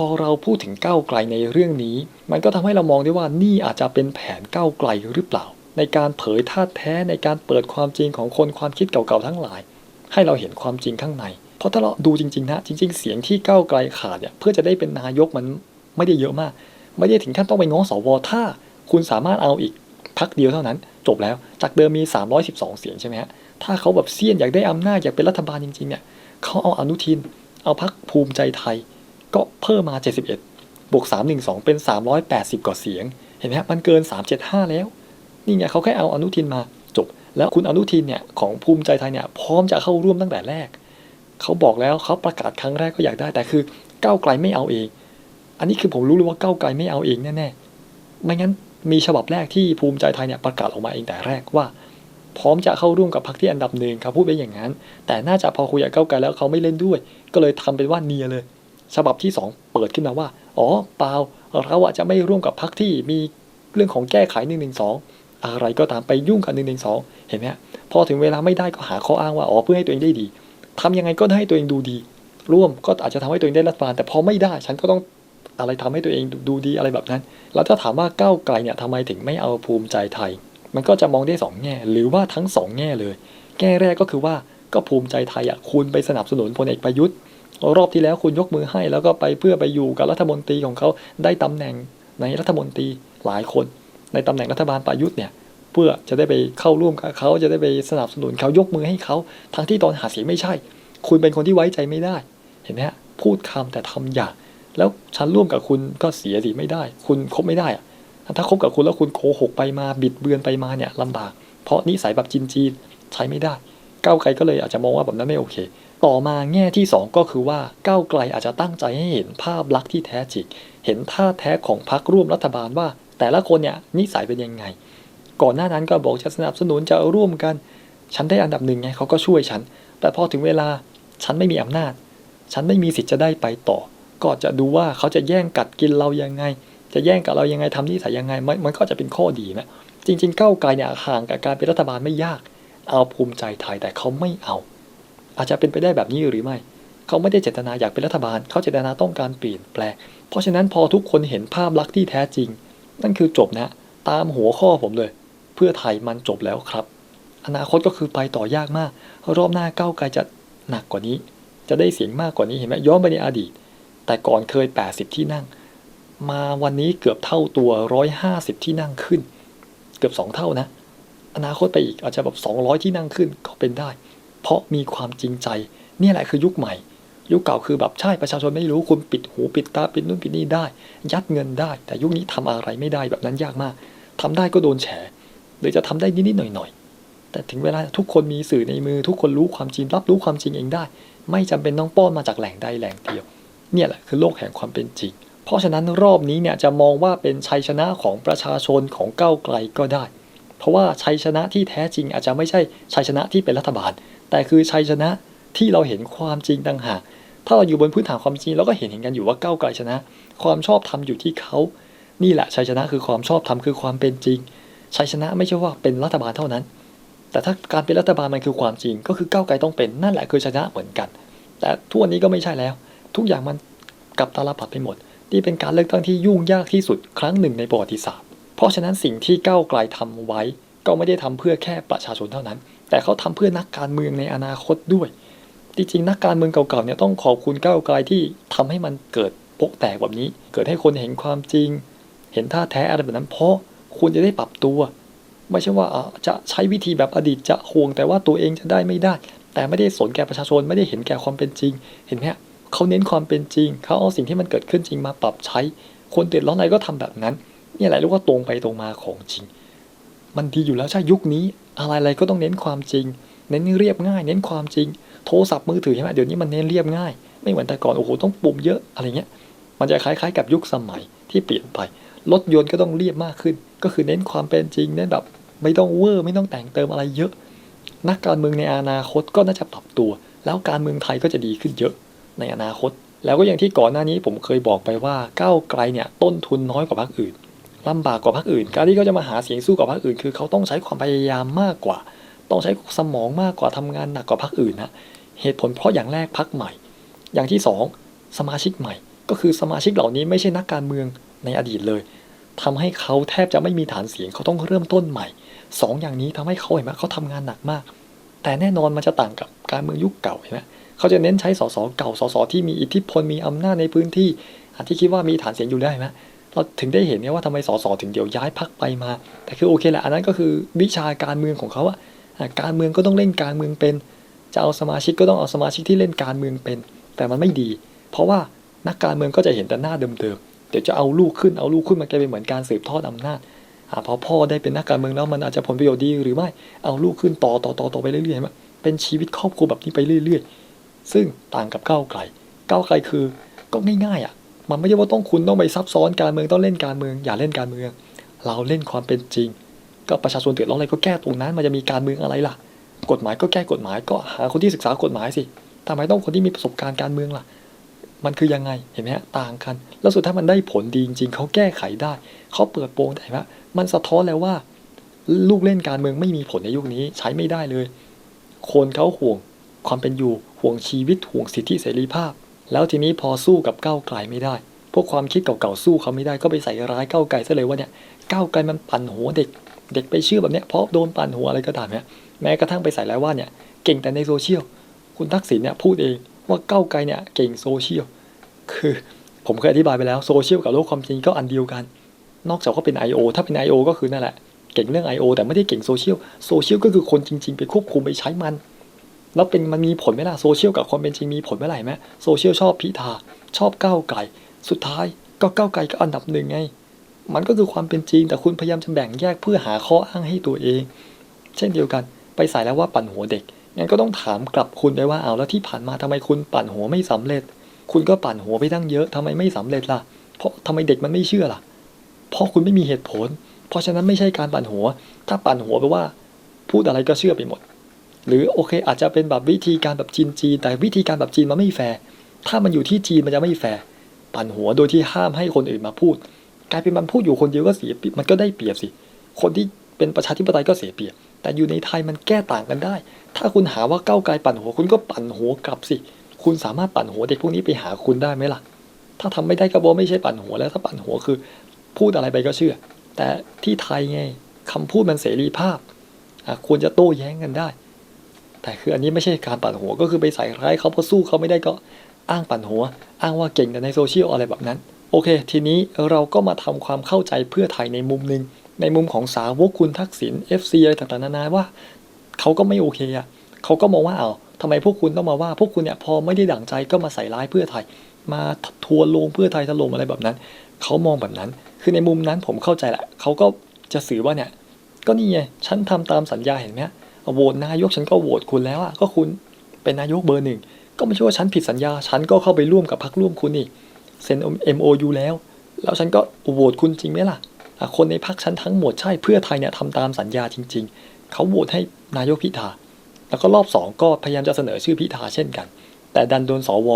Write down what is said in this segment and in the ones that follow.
พอเราพูดถึงก้าวไกลในเรื่องนี้ มันก็ทำให้เรามองได้ว่านี่อาจจะเป็นแผนก้าวไกลหรือเปล่า ในการเผยท่าแท้ในการเปิดความจริงของคนความคิดเก่าๆทั้งหลาย ให้เราเห็นความจริงข้างใน เพราะถ้าเราดูจริงๆนะจริง ๆ เสียงที่ก้าวไกลขาดเนี่ยเพื่อจะได้เป็นนายกมันไม่ได้เยอะมาก ไม่ได้ถึงขั้นต้องไปง้อสวถ้า คุณสามารถเอาอีกพักเดียวเท่านั้น จบแล้วจากเดิมมี 312 เสียงใช่ไหมฮะถ้าเขาแบบเสี้ยนอยากได้อำนาจอยากเป็นรัฐบาลจริงๆเนี่ยเขาเอาอนุทิน เอาพักภูมิใจไทย ก็เพิ่มมา 71 บวก 312 เป็น 380 กว่าเสียง เห็นไหมฮะมันเกิน 375 แล้ว นี่ไงเขาแค่เอาอนุทินมาจบ แล้วคุณอนุทินเนี่ยของภูมิใจไทยเนี่ยพร้อมจะเข้าร่วมตั้งแต่แรก เขาบอกแล้วเขาประกาศครั้งแรกก็อยากได้แต่คือก้าวไกลไม่เอาเอง อันนี้คือผมรู้เลยว่าก้าวไกลไม่เอาเองแน่ๆ ไม่งั้นมีฉบับแรกที่ภูมิใจไทยเนี่ยประกาศออกมาเองแต่แรกว่า พร้อมจะเข้าร่วมกับพรรคที่อันดับหนึ่งเขาพูดไปอย่างนั้น แต่น่าจะพอคุยกับก้าวไกลแล้วเขาไม่เล่นด้วย ก็เลยทำเป็นว่าเนียเลย ฉบับที่ 2 เปิดขึ้นมาว่า อ๋อเปล่าเราอาจจะไม่ร่วมกับพรรคที่มีเรื่องของแก้ไข1นึอะไรก็ตามไปยุ่งกับ1นึเห็นไหมพอถึงเวลาไม่ได้ก็หาข้ออ้างว่าอ๋อเพื่อให้ตัวเองได้ดีทำยังไงก็ให้ตัวเองดูดี ร่วมก็อาจจะทำให้ตัวเองได้รัฐบาลแต่พอไม่ได้ฉันก็ต้องอะไรทำให้ตัวเองดูดีอะไรแบบนั้น แล้วถ้าถามว่าก้าวไกลเนี่ยทำไมถึงไม่เอาภูมิใจไทย มันก็จะมองได้สองแง่ หรือว่าทั้งสองแง่เลย แง่แรกก็คือว่าก็ภูมิใจไทยอะคุณไปสนับสนุนพลเอกประยุทธ์ รอบที่แล้วคุณยกมือให้แล้วก็ไปเพื่อไปอยู่กับรัฐมนตรีของเขาได้ตำแหน่งในรัฐมนตรีหลายคน ในตำแหน่งรัฐบาลประยุทธ์เนี่ยเพื่อจะได้ไปเข้าร่วมกับเขาจะได้ไปสนับสนุนเขายกมือให้เขาทั้งที่ตอนหาเสียงไม่ใช่ คุณเป็นคนที่ไว้ใจไม่ได้ เห็นไหมฮะพูดคำแต่ทำอย่าง แล้วฉันร่วมกับคุณก็เสียสิไม่ได้ คุณคบไม่ได้อะถ้าคบกับคุณแล้วคุณโกหกไปมาบิดเบือนไปมาเนี่ยลำบาก เพราะนิสัยแบบจีนๆใช้ไม่ได้ก้าวไกลก็เลยอาจจะมองว่าแบบนั้นไม่โอเค ต่อมาแง่ที่ 2 ก็คือว่าก้าวไกลอาจจะตั้งใจให้เห็นภาพลักษณ์ที่แท้จริงเห็นท่าแท้ของพรรคร่วมรัฐบาลว่า แต่ละคนเนี่ยนิสัยเป็นยังไง ก่อนหน้านั้นก็บอกจะสนับสนุนจะร่วมกัน ฉันได้อันดับหนึ่งไงเขาก็ช่วยฉัน แต่พอถึงเวลาฉันไม่มีอำนาจ ฉันไม่มีสิทธิ์จะได้ไปต่อ ก็จะดูว่าเขาจะแย่งกัดกินเรายังไง จะแย่งกับเรายังไงทำนิสัยยังไงมันมันก็จะเป็นข้อดีนะจริงๆก้าวไกลเนี่ยห่างกับการเป็นรัฐบาลไม่ยาก เอาภูมิใจไทยแต่เขาไม่เอา อาจจะเป็นไปได้แบบนี้หรือไม่ เขาไม่ได้เจตนาอยากเป็นรัฐบาล เขาเจตนาต้องการเปลี่ยนแปลง เพราะฉะนั้นพอทุกคนเห็นภาพลักษณ์ที่แท้จริง นั่นคือจบนะ ตามหัวข้อผมเลย เพื่อไทยมันจบแล้วครับ อนาคตก็คือไปต่อยากมาก รอบหน้าก้าวไกลจะหนักกว่านี้ จะได้เสียงมากกว่านี้เห็นไหมย้อนไปในอดีต แต่ก่อนเคย 80 ที่นั่ง มาวันนี้เกือบเท่าตัว 150 ที่นั่งขึ้น เกือบ 2 เท่านะ อนาคตไปอีกอาจจะแบบ200 ที่นั่งขึ้นก็เป็นได้ เพราะมีความจริงใจเนี่ยแหละคือยุคใหม่ ยุคเก่าคือแบบใช่ประชาชนไม่รู้คุณปิดหูปิดตาปิดนู่นปิดนี่ได้ ยัดเงินได้ แต่ยุคนี้ทำอะไรไม่ได้แบบนั้นยากมากทำได้ก็โดนแฉหรือจะทำได้นิดๆหน่อยๆ แต่ถึงเวลาทุกคนมีสื่อในมือ ทุกคนรู้ความจริงรับรู้ความจริงเองได้ ไม่จำเป็นต้องป้อนมาจากแหล่งใดแหล่งเดียว เนี่ยแหละคือโลกแห่งความเป็นจริง เพราะฉะนั้นรอบนี้เนี่ยจะมองว่าเป็นชัยชนะของประชาชนของก้าวไกลก็ได้ เพราะว่าชัยชนะที่แท้จริงอาจจะไม่ใช่ชัยชนะที่เป็นรัฐบาล แต่คือชัยชนะที่เราเห็นความจริงต่างหากถ้าเราอยู่บนพื้นฐานความจริงเราก็เห็นเห็นกันอยู่ว่าก้าวไกลชนะ ความชอบธรรมอยู่ที่เขา นี่แหละชัยชนะคือความชอบธรรมคือความเป็นจริงชัยชนะไม่ใช่ว่าเป็นรัฐบาลเท่านั้น แต่ถ้าการเป็นรัฐบาลมันคือความจริง ก็คือก้าวไกลต้องเป็นนั่นแหละคือชนะเหมือนกัน แต่ทุกวันนี้ก็ไม่ใช่แล้ว ทุกอย่างมันกลับตาลปัดไปหมดนี่เป็นการเลือกตั้งที่ยุ่งยากที่สุดครั้งหนึ่งในประวัติศาสตร์ เพราะฉะนั้นสิ่งที่ก้าวไกลทำไว้ ก็ไม่ได้ทำเพื่อแค่ประชาชนเท่านั้น แต่เขาทำเพื่อนักการเมืองในอนาคตด้วยจริงๆนักการเมืองเก่าๆเนี่ยต้องขอบคุณก้าวไกลที่ทำให้มันเกิดปกแตกแบบนี้ เกิดให้คนเห็นความจริง เห็นท่าแท้อะไรแบบนั้นเพราะคุณจะได้ปรับตัว ไม่ใช่ว่าจะใช้วิธีแบบอดีตจะห่วงแต่ว่าตัวเองจะได้ไม่ได้ แต่ไม่ได้สนแก่ประชาชนไม่ได้เห็นแก่ความเป็นจริง เห็นไหมเขาเน้นความเป็นจริง เขาเอาสิ่งที่มันเกิดขึ้นจริงมาปรับใช้ คนเดือดร้อนอะไรก็ทำแบบนั้นนี่แหละเรียกว่าตรงไปตรงมาของจริง มันดีอยู่แล้วใช่ยุคนี้ อะไรๆก็ต้องเน้นความจริง เน้นเรียบง่าย เน้นความจริง โทรศัพท์มือถือใช่ไหมเดี๋ยวนี้มันเน้นเรียบง่าย ไม่เหมือนแต่ก่อนโอ้โหต้องปุ่มเยอะอะไรเงี้ย มันจะคล้ายๆ กับยุคสมัยที่เปลี่ยนไป รถยนต์ก็ต้องเรียบมากขึ้น ก็คือเน้นความเป็นจริงเน้นแบบไม่ต้องเวอร์ไม่ต้องแต่งเติมอะไรเยอะ นักการเมืองในอนาคตก็น่าจะปรับตัว แล้วการเมืองไทยก็จะดีขึ้นเยอะในอนาคต แล้วก็อย่างที่ก่อนหน้านี้ผมเคยบอกไปว่าก้าวไกลเนี่ยต้นทุนน้อยกว่าพรรคอื่น ลำบากกว่าพรรคอื่น การที่เขาจะมาหาเสียงสู้กับพรรคอื่น คือเขาต้องใช้ความพยายามมากกว่า ต้องใช้สมองมากกว่าทำงานหนักกว่าพรรคอื่นนะเหตุผลเพราะอย่างแรกพรรคใหม่ อย่างที่สองสมาชิกใหม่ ก็คือสมาชิกเหล่านี้ไม่ใช่นักการเมืองในอดีตเลยทำให้เขาแทบจะไม่มีฐานเสียงเขาต้องเริ่มต้นใหม่สองอย่างนี้ทำให้เขาเห็นไหมเขาทำงานหนักมาก แต่แน่นอนมันจะต่างกับการเมืองยุคเก่าเห็นไหมเขาจะเน้นใช้สสเก่าสสที่มีอิทธิพลมีอำนาจในพื้นที่อันที่คิดว่ามีฐานเสียงอยู่ได้ไหม เราถึงได้เห็นไงว่าทำไมสสถึงเดี๋ยวย้ายพักไปมา แต่คือโอเคแหละอันนั้นก็คือวิชาการเมืองของเขาอะอะการเมืองก็ต้องเล่นการเมืองเป็น จะเอาสมาชิกก็ต้องเอาสมาชิกที่เล่นการเมืองเป็น แต่มันไม่ดี เพราะว่านักการเมืองก็จะเห็นแต่หน้าเดิมๆเดี๋ยวจะเอาลูกขึ้นเอาลูกขึ้นมันกลายเป็นเหมือนการสืบทอดอำนาจอพอพ่อได้เป็นนักการเมืองแล้วมันอาจจะผลประโยชน์ดีหรือไม่เอาลูกขึ้นต่อต่อต่อต่อไปเรื่อยๆเห็นไหมเป็นชีวิตครอบครัวแบบนี้ไปเรื่อย ๆ ซึ่งต่างกับก้าวไกลก้าวไกลคือก็ง่ายๆอะ มันไม่ใช่ว่าต้องคุณต้องไปซับซ้อนการเมืองต้องเล่นการเมือง อย่าเล่นการเมือง เราเล่นความเป็นจริง ก็ประชาชนเดือดร้อนอะไรก็แก้ตรงนั้น มันจะมีการเมืองอะไรล่ะ กฎหมายก็แก้กฎหมายก็หาคนที่ศึกษากฎหมายสิทำไมต้องคนที่มีประสบการณ์การเมืองล่ะ มันคือยังไงเห็นไหมฮะต่างกัน แล้วสุดท้ายมันได้ผลดีจริงๆเขาแก้ไขได้เขาเปิดโปงได้ไหมมันสะท้อนแล้วว่า ลูกเล่นการเมืองไม่มีผลในยุคนี้ใช้ไม่ได้เลย คนเขาห่วงความเป็นอยู่ห่วงชีวิตห่วงสิทธิเสรีภาพ แล้วทีนี้พอสู้กับก้าวไกลไม่ได้ พวกความคิดเก่าๆสู้เขาไม่ได้ก็ไปใส่ร้ายก้าวไกลซะเลยว่าเนี่ยก้าวไกลมันปั่นหัวเด็ก เด็กไปเชื่อแบบเนี้ยเพราะโดนปั่นหัวอะไรก็ตามเนี่ยแม้กระทั่งไปใส่ร้ายว่าเนี่ยเก่งแต่ในโซเชียลคุณทักษิณเนี่ยพูดเองว่าก้าวไกลเนี่ยเก่งโซเชียลคือผมเคยอธิบายไปแล้วโซเชียลกับโลกความจริงก็อันเดียวกัน นอกจากว่าเป็น I.O. ถ้าเป็น I.O. ก็คือนั่นแหละเก่งเรื่อง I.O. แต่ไม่ได้เก่งโซเชียลโซเชียลก็คือคนจริง ๆ ไปควบคุมไปใช้มัน แล้วเป็นมันมีผลไหมล่ะโซเชียลกับความเป็นจริงมีผลเมื่อไหร่ไหมโซเชียลชอบพิธาชอบก้าวไกลสุดท้ายก็ก้าวไกลก็อันดับหนึ่งไง มันก็คือความเป็นจริง แต่คุณพยายามจะแบ่งแยกเพื่อหาข้ออ้างให้ตัวเอง เช่นเดียวกัน ไปใส่แล้วว่าปั่นหัวเด็กงั้นก็ต้องถามกลับคุณไปว่าเอาแล้วที่ผ่านมาทำไมคุณปั่นหัวไม่สำเร็จ คุณก็ปั่นหัวไปตั้งเยอะทำไมไม่สำเร็จล่ะ เพราะทำไมเด็กมันไม่เชื่อล่ะ เพราะคุณไม่มีเหตุผล เพราะฉะนั้นไม่ใช่การปั่นหัว ถ้าปั่นหัวแปลว่า พูดอะไรก็เชื่อไปหมด หรือโอเค อาจจะเป็นแบบวิธีการแบบจีนจีนแต่วิธีการแบบจีนมันไม่แฟร์ถ้ามันอยู่ที่จีนมันจะไม่แฟร์ปั่นหัวโดยที่ห้ามให้คนอื่นมาพูด กลายเป็นมันพูดอยู่คนเดียวก็เสียมันก็ได้เปรียบสิ คนที่เป็นประชาธิปไตยก็เสียเปรียบ แต่อยู่ในไทยมันแก้ต่างกันได้ ถ้าคุณหาว่าก้าวไกลปั่นหัวคุณก็ปั่นหัวกลับสิ คุณสามารถปั่นหัวเด็กพวกนี้ไปหาคุณได้ไหมล่ะ ถ้าทำไม่ได้ก็บอกไม่ใช่ปั่นหัวแล้วถ้าปั่นหัวคือ พูดอะไรไปก็เชื่อ แต่ที่ไทยไงคำพูดมันเสรีภาพควรจะโต้แย้งกันได้ แต่คืออันนี้ไม่ใช่การปั่นหัว ก็คือไปใส่ร้ายเขาเพราะสู้เขาไม่ได้ก็อ้างปั่นหัว อ้างว่าเก่งแต่ในโซเชียลอะไรแบบนั้น โอเค ทีนี้เราก็มาทำความเข้าใจเพื่อไทยในมุมหนึ่งในมุมของสาวกคุณทักษิณ FC อะไรต่างๆนานาว่าเขาก็ไม่โอเคอะเขาก็มองว่าเอาทำไมพวกคุณต้องมาว่า พวกคุณเนี่ยพอไม่ได้ดั่งใจก็มาใส่ร้ายเพื่อไทย มาทัวร์ลงเพื่อไทยถล่มอะไรแบบนั้นเขามองแบบนั้น คือในมุมนั้นผมเข้าใจแหละเขาก็จะสื่อว่าเนี่ย ก็นี่ไงฉันทำตามสัญญาเห็นไหม โหวตนายกฉันก็โหวตคุณแล้วอะก็คุณเป็นนายกเบอร์หนึ่งก็ไม่ใช่ว่าฉันผิดสัญญา ฉันก็เข้าไปร่วมกับพรรคร่วมคุณนี่เซ็น MOU แล้ว แล้วฉันก็โหวตคุณจริงไหมล่ะอะ คนในพรรคฉันทั้งหมดใช่เพื่อไทยเนี่ยทำตามสัญญาจริง ๆ เขาโหวตให้นายกพิธา แล้วก็รอบสองก็พยายามจะเสนอชื่อพิธาเช่นกัน แต่ดันโดนสว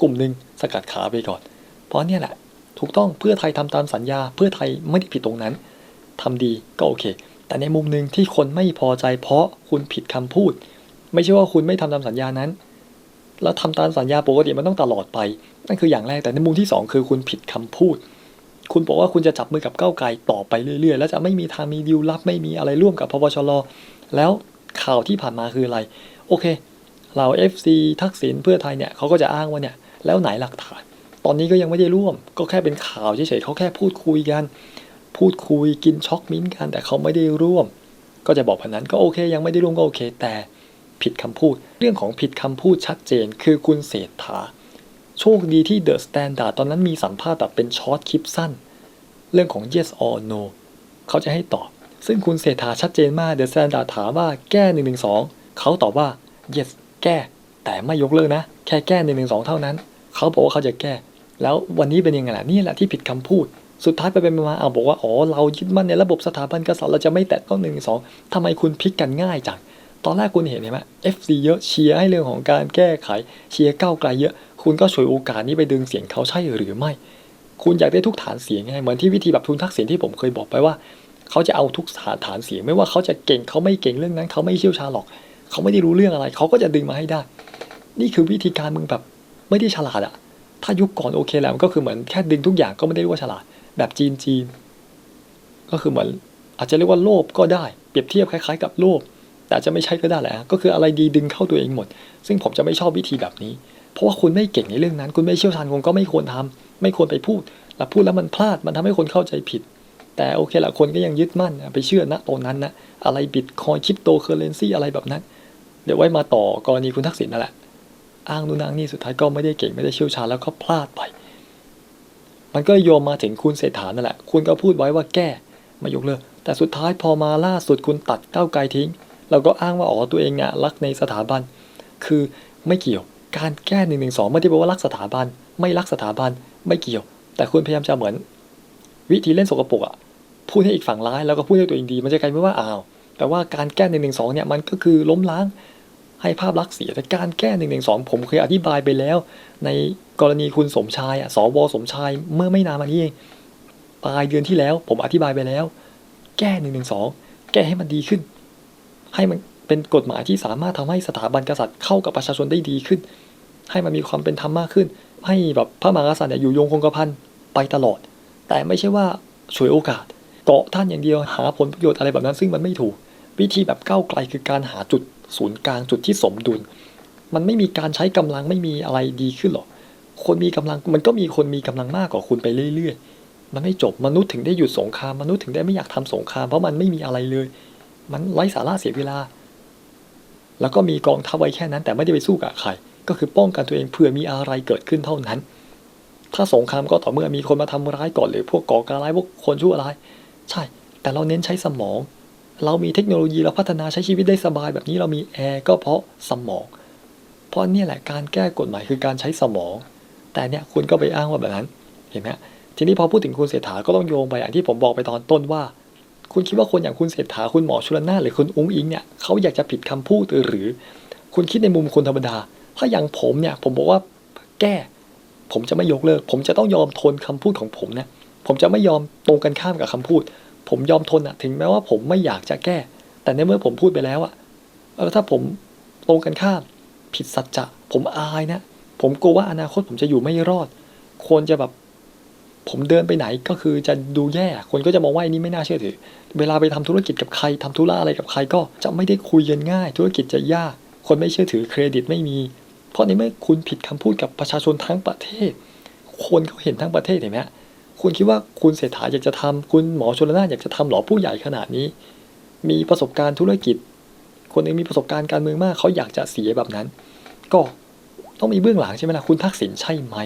กลุ่มหนึ่งสกัดขาไปก่อน เพราะเนี่ยแหละถูกต้องเพื่อไทยทำตามสัญญา เพื่อไทยไม่ได้ผิดตรงนั้นทำดีก็โอเค แต่ในมุมหนึ่งที่คนไม่พอใจเพราะคุณผิดคำพูด ไม่ใช่ว่าคุณไม่ทำตามสัญญานั้น แล้วทำตามสัญญาปกติมันต้องตลอดไป นั่นคืออย่างแรกแต่ในมุมที่สองคือคุณผิดคำพูด คุณบอกว่าคุณจะจับมือกับก้าวไกลต่อไปเรื่อยๆ แล้วจะไม่มีทางมีดีลลับไม่มีอะไรร่วมกับพบชรแล้วข่าวที่ผ่านมาคืออะไร โอเคเรา FC ทักษิณเพื่อไทยเนี่ยเขาก็จะอ้างว่าเนี่ยแล้วไหนหลักฐาน ตอนนี้ก็ยังไม่ได้ร่วม ก็แค่เป็นข่าวเฉยๆเขาแค่พูดคุยกัน พูดคุยกินช็อกมิ้นกัน แต่เขาไม่ได้ร่วม ก็จะบอกแบบนั้นก็โอเค ยังไม่ได้ร่วมก็โอเค แต่ผิดคำพูด เรื่องของผิดคำพูดชัดเจน คือคุณเศรษฐา โชคดีที่เดอะสแตนดาร์ดตอนนั้นมีสัมภาษณ์แบบเป็นช็อตคลิปสั้น เรื่องของ yes or no เขาจะให้ตอบ ซึ่งคุณเศรษฐาชัดเจนมากเดอะสแตนดาร์ดถามว่าแก้1นึเขาตอบว่า yes แก้ แต่ไม่ยกเลิกนะ แค่แก้1นึเท่านั้น เขาบอกว่าเขาจะแก้ แล้ววันนี้เป็นยังไงล่ะนี่แหละที่ผิดคำพูด สุดท้ายไปเป็นมาเอาบอกว่าอ๋อเรายึดมั่นในระบบสถาบันกษัตริย์เราจะไม่แตะต้องหนึ่งสองทำไมคุณพลิกกันง่ายจังตอนแรกคุณเห็นไหม FC เยอะเชียร์ให้เรื่องของการแก้ไขเชียร์ก้าวไกลเยอะ คุณก็ฉวยโอกาสนี้ไปดึงเสียงเขาใช่หรือไม่ คุณอยากได้ทุกฐานเสียงไงเหมือนที่วิธีแบบทุนทักษิณที่ผมเคยบอกไปว่า เขาจะเอาทุกฐานฐานเสียงไม่ว่าเขาจะเก่งเขาไม่เก่งเรื่องนั้น เขาไม่เชี่ยวชาญหรอก เขาไม่ได้รู้เรื่องอะไร เขาก็จะดึงมาให้ได้ นี่คือวิธีการมึงแบบไม่ได้ฉลาดอะถ้ายุคก่อนโอเคแหละมันก็คือเหมือนแค่ดึงทุกอย่างก็ไม่ได้ว่าฉลาด แบบจีนจีน ก็คือเหมือนอาจจะเรียกว่าโลภก็ได้ เปรียบเทียบคล้ายๆ กับโลภแต่จะไม่ใช่ก็ได้แหละก็คืออะไรดีดึงเข้าตัวเองหมด ซึ่งผมจะไม่ชอบวิธีแบบนี้ เพราะว่าคุณไม่เก่งในเรื่องนั้น คุณไม่เชี่ยวชาญคุณก็ไม่ควรทำไม่ควรไปพูด แล้วพูดแล้วมันพลาดมันทำให้คนเข้าใจผิด แต่โอเคละคนก็ยังยึดมั่นไปเชื่อนะตรงนั้นนะอะไรบิตคอยคริปโตเคอเรนซีอะไรแบบนั้น เดี๋ยวไว้มาต่อกรณีคุณทักษิณนั่นแหละอ้างนู่นอ้างนี่สุดท้ายก็ไม่ได้เก่งไม่ได้เชี่ยวชาญแล้วก็พลาดไป มันก็โยมมาถึงคุณเศรษฐานั่นแหละ คุณก็พูดไว้ว่าแก้ไมายกเลิก แต่สุดท้ายพอมาล่าสุดคุณตัดก้าวไกลทิ้ง เราก็อ้างว่าอ๋อตัวเองอะรักในสถาบัน คือไม่เกี่ยว การแก้หนึ่งหนึ่งสองไม่ได้แปลว่ารักสถาบัน ไม่รักสถาบัน ไม่เกี่ยว แต่คุณพยายามจะเหมือน วิธีเล่นสกปรกอะพูดให้อีกฝั่งร้ายแล้วก็พูดให้ตัวเองดี มันจะกลายเป็นว่าอ้าว แต่ว่าการแก้หนึ่งหนึ่งสองเนี่ยมันก็คือล้มล้าง ให้ภาพลักษณ์เสียแต่การแก้หนึ่งหนึ่งสองผมเคยอธิบายไปแล้ว ในกรณีคุณสมชายอะสวสมชายเมื่อไม่นานมานี้เองปลายเดือนที่แล้ว ผมอธิบายไปแล้ว แก้หนึ่งหนึ่งสองแก้ให้มันดีขึ้น ให้มันเป็นกฎหมายที่สามารถทำให้สถาบันกษัตริย์เข้ากับประชาชนได้ดีขึ้น ให้มันมีความเป็นธรรมมากขึ้น ให้แบบพระมหากษัตริย์อยู่ยงคงกระพันไปตลอด แต่ไม่ใช่ว่าฉวยโอกาส เกาะท่านอย่างเดียวหาผลประโยชน์อะไรแบบนั้น ซึ่งมันไม่ถูก วิธีแบบก้าวไกลคือการหาจุด ศูนย์กลางจุดที่สมดุล มันไม่มีการใช้กำลังไม่มีอะไรดีขึ้นหรอกคนมีกำลังมันก็มีคนมีกำลังมากกว่าคุณไปเรื่อยๆ มันไม่จบมนุษย์ถึงได้หยุดสงครามมนุษย์ถึงได้ไม่อยากทำสงครามเพราะมันไม่มีอะไรเลย มันไร้สาระเสียเวลา แล้วก็มีกองทัพไว้แค่นั้น แต่ไม่ได้ไปสู้กับใครก็คือป้องกันตัวเองเผื่อมีอะไรเกิดขึ้นเท่านั้น ถ้าสงครามก็ต่อเมื่อมีคนมาทำร้ายก่อนหรือพวกก่อการร้ายพวกคนชั่วร้าย ใช่ แต่เราเน้นใช้สมอง เรามีเทคโนโลยีเราพัฒนาใช้ชีวิตได้สบายแบบนี้เรามีแอร์ก็เพราะสมอง เพราะนี่แหละการแก้กฎหมายคือการใช้สมอง แต่เนี่ยคุณก็ไปอ้างว่าแบบนั้นเห็นไหมทีนี้พอพูดถึงคุณเศรษฐาก็ต้องโยงไปอย่างที่ผมบอกไปตอนต้นว่า คุณคิดว่าคนอย่างคุณเศรษฐาคุณหมอชุลนาหรือคุณอุ้งอิงเนี่ยเขาอยากจะผิดคำพูดหรือ คุณคิดในมุมคนธรรมดา ถ้าอย่างผมเนี่ยผมบอกว่าแก้ผมจะไม่ยกเลิก ผมจะต้องยอมทนคำพูดของผมนะผมจะไม่ยอมตรงกันข้ามกับคำพูด ผมยอมทนอะถึงแม้ว่าผมไม่อยากจะแก้ แต่ในเมื่อผมพูดไปแล้วอะเออถ้าผมตรงกันข้ามผิดสัจจะผมอายนะ ผมกลัวว่าอนาคตผมจะอยู่ไม่รอด ควรจะแบบผมเดินไปไหนก็คือจะดูแย่ คนก็จะมองว่าอ้นี่ไม่น่าเชื่อถือ เวลาไปทำธุรกิจกับใครทำธุระอะไรกับใครก็จะไม่ได้คุยกันง่าย ธุรกิจจะยาก คนไม่เชื่อถือเครดิตไม่มี เพราะในเมื่อคุณผิดคำพูดกับประชาชนทั้งประเทศ คนเขาเห็นทั้งประเทศเห็นไหมฮะ คุณคิดว่าคุณเศรษฐาอยากจะทำคุณหมอชลนาอยากจะทำหรอผู้ใหญ่ขนาดนี้ มีประสบการณ์ธุรกิจ คนหนึงมีประสบการณ์การเมืองมากเขาอยากจะเสียแบบนั้น ก็ต้องมีเบื้องหลังใช่ไหมล่ะคุณทักษิณใช่ไหม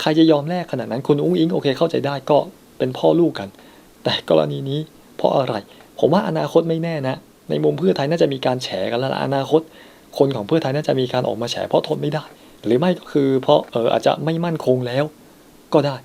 ใครจะยอมแลกขนาดนั้นคุณอุ้งอิงโอเคเข้าใจได้ก็เป็นพ่อลูกกัน แต่กรณีนี้เพราะอะไร ผมว่าอนาคตไม่แน่นะ ในมุมเพื่อไทยน่าจะมีการแฉกันแล้วล่ะอนาคต คนของเพื่อไทยน่าจะมีการออกมาแฉเพราะทนไม่ได้ หรือไม่ก็คือเพราะเอออาจจะไม่มั่นคงแล้ว ก็ได้